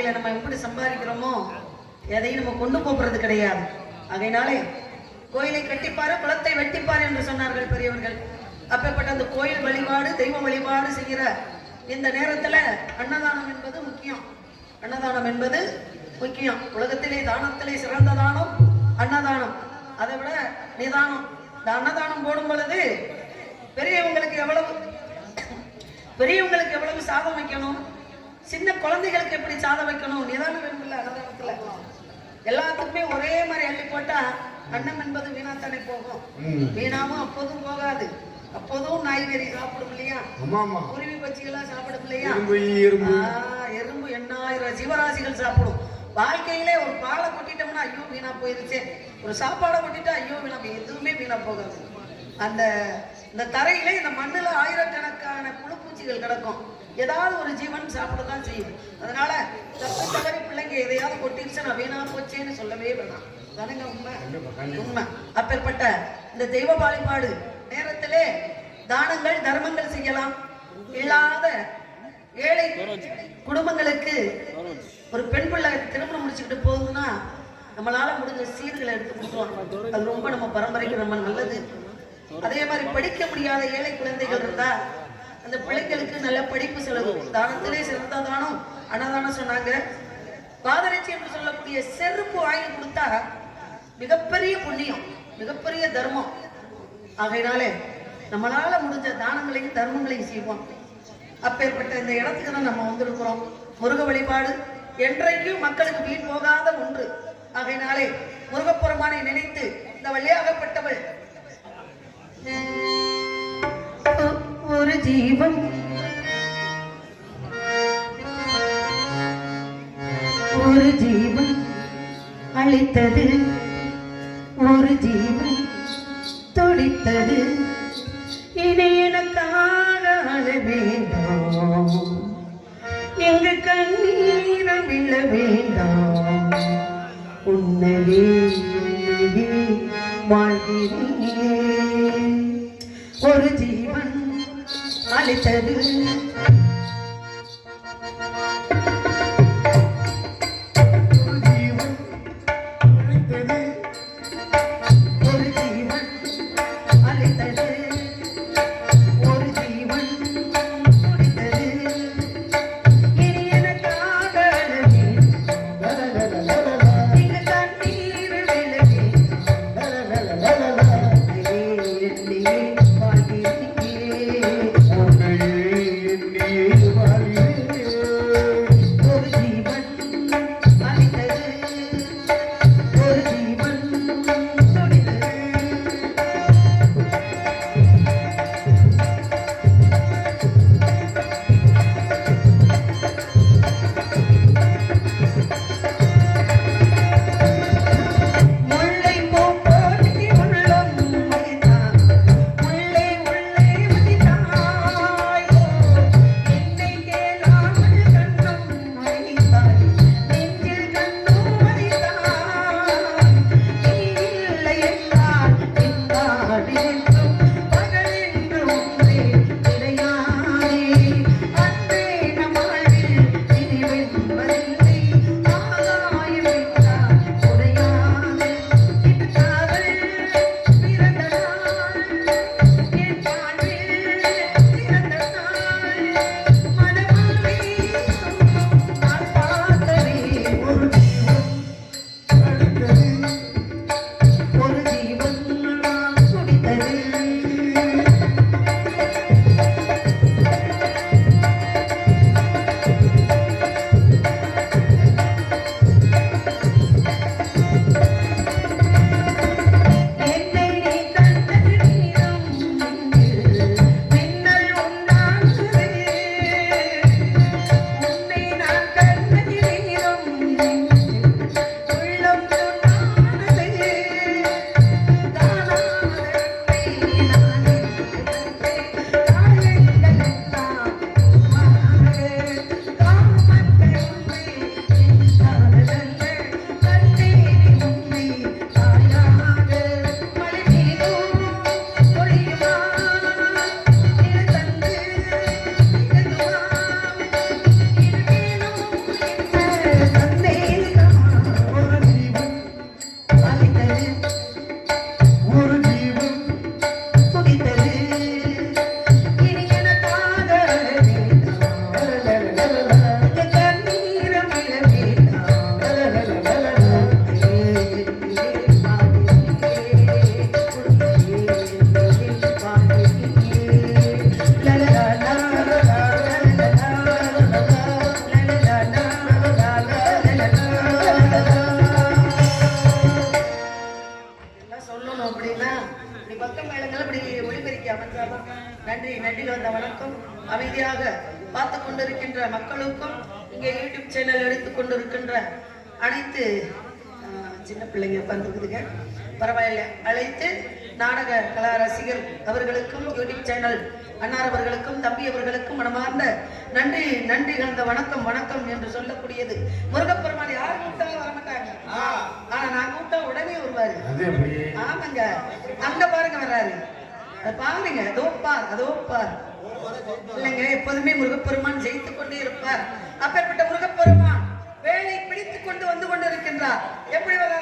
வாழ்க்கையில நம்ம எப்படி சம்பாதிக்கிறோமோ எதையும் நம்ம கொண்டு போகிறது கிடையாது. அதனாலே கோயிலை கட்டிப்பாரு குளத்தை வெட்டிப்பாரு என்று சொன்னார்கள் பெரியவர்கள். அப்பேற்பட்ட அந்த கோயில் வழிபாடு தெய்வ வழிபாடு செய்கிற இந்த நேரத்துல அன்னதானம் என்பது முக்கியம். அன்னதானம் என்பது முக்கியம். உலகத்திலே தானத்திலே சிறந்த தானம் அன்னதானம். அதை விட நிதானம். இந்த அன்னதானம் போடும் பொழுது பெரியவங்களுக்கு எவ்வளவு பெரியவங்களுக்கு எவ்வளவு சாதம் வைக்கணும்? சின்ன குழந்தைகளுக்கு எப்படி சாதம் வைக்கணும்? நிதானம் வேணும்ல அன்னதானத்துல. எல்லாத்துக்குமே ஒரே மாதிரி அள்ளி போட்டா அன்னம் என்பது வீணாத்தானே போகும். ம். வீணாவும் அப்போதும் போகாது. அப்போதும் நாய்கறி சாப்பிடும் இல்லையா? குருவி பச்சிகள்லாம் சாப்பிடும் இல்லையா? எறும்பு எண்ணாயிரம் ஜீவராசிகள் சாப்பிடும். வாழ்க்கையிலே ஒரு பாலை கொட்டிட்டோம்னா ஐயோ வீணா போயிருச்சே. ஒரு சாப்பாடை கொட்டிட்டா ஐயோ வீணா போய் எதுவுமே வீணா போகாது. அந்த இந்த தரையிலே இந்த மண்ணுல ஆயிரக்கணக்கான புழுப்பூச்சிகள் கிடக்கும். ஏதாவது ஒரு ஜீவன் சாப்பிட தான் செய்யும். அதனால தப்பு தவறி பிள்ளைங்க எதையாவது கொட்டிருச்சு நான் வீணா போச்சேன்னு சொல்லவே வேணாம். தானங்க உண்மை. உண்மை. அப்பேற்பட்ட இந்த தெய்வ வழிபாடு நேரத்திலே தானங்கள் தர்மங்கள் செய்யலாம். இல்லாத ஏழை குடும்பங்களுக்கு ஒரு பெண் பிள்ளை திருமணம் முடிச்சுக்கிட்டு போகுதுன்னா நம்மளால முடிஞ்ச சீர்களை எடுத்து கொடுத்துருவாங்க. அது ரொம்ப நம்ம பரம்பரைக்கு ரொம்ப நல்லது. அதே மாதிரி படிக்க முடியாத ஏழை குழந்தைகள் இருந்தா அந்த பிள்ளைகளுக்கு நல்ல படிப்பு செலவு. தானத்திலே சிறந்த தானம் அன்னதானம் சொன்னாங்க. பாதரட்சி என்று சொல்லக்கூடிய செருப்பு வாங்கி கொடுத்தா மிகப்பெரிய புண்ணியம் மிகப்பெரிய தர்மம். ஆகையினாலே நம்மளால முடிஞ்ச தானங்களையும் தர்மங்களையும் செய்வோம். அப்பேற்பட்ட இந்த இடத்துக்கு தான் நம்ம வந்திருக்கிறோம். முருக வழிபாடு என்றைக்கும் மக்களுக்கு வீண் போகாத ஒன்று. ஆகையினாலே முருகப்புறமானை நினைத்து இந்த வழியாகப்பட்டவள் தீபம் ஒரு ஜீவன் அளித்தது ஒரு ஜீவன் துடித்தது. இனி எனக்காக அழ வேண்டாம். எங்க கண்ணீரம் விழ வேண்டாம். உன்னவே உன்னையே வாழ்கிறேன்? tell you. அமைதியாக பார்த்து கொண்டிருக்கின்ற மக்களுக்கும் இங்கே யூடியூப் சேனல் எடுத்துக் கொண்டிருக்கின்ற அனைத்து சின்ன பிள்ளைங்க வந்துருக்குதுங்க பரவாயில்ல. அழைத்து நாடக கலா ரசிகர் அவர்களுக்கும் யூடியூப் சேனல் அன்னார் அவர்களுக்கும் தம்பி அவர்களுக்கும் மனமார்ந்த நன்றி நன்றி கலந்த வணக்கம் வணக்கம் என்று சொல்லக்கூடியது. முருகப்பெருமாள் யார் கூப்பிட்டாலும் வரமாட்டாங்க ஆனா நான் கூப்பிட்டா உடனே வருவாரு. ஆமாங்க. அங்க பாருங்க வர்றாரு. பாருங்க. அதோ பார் அதோ பார். இல்லைங்க எப்போதுமே முருகப்பெருமான் ஜெயித்துக் கொண்டே இருப்பார். அப்பேற்பட்ட முருகப்பெருமான் வேலை பிடித்துக் கொண்டு வந்து கொண்டிருக்கின்றார். எப்படி வர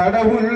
கடவுள்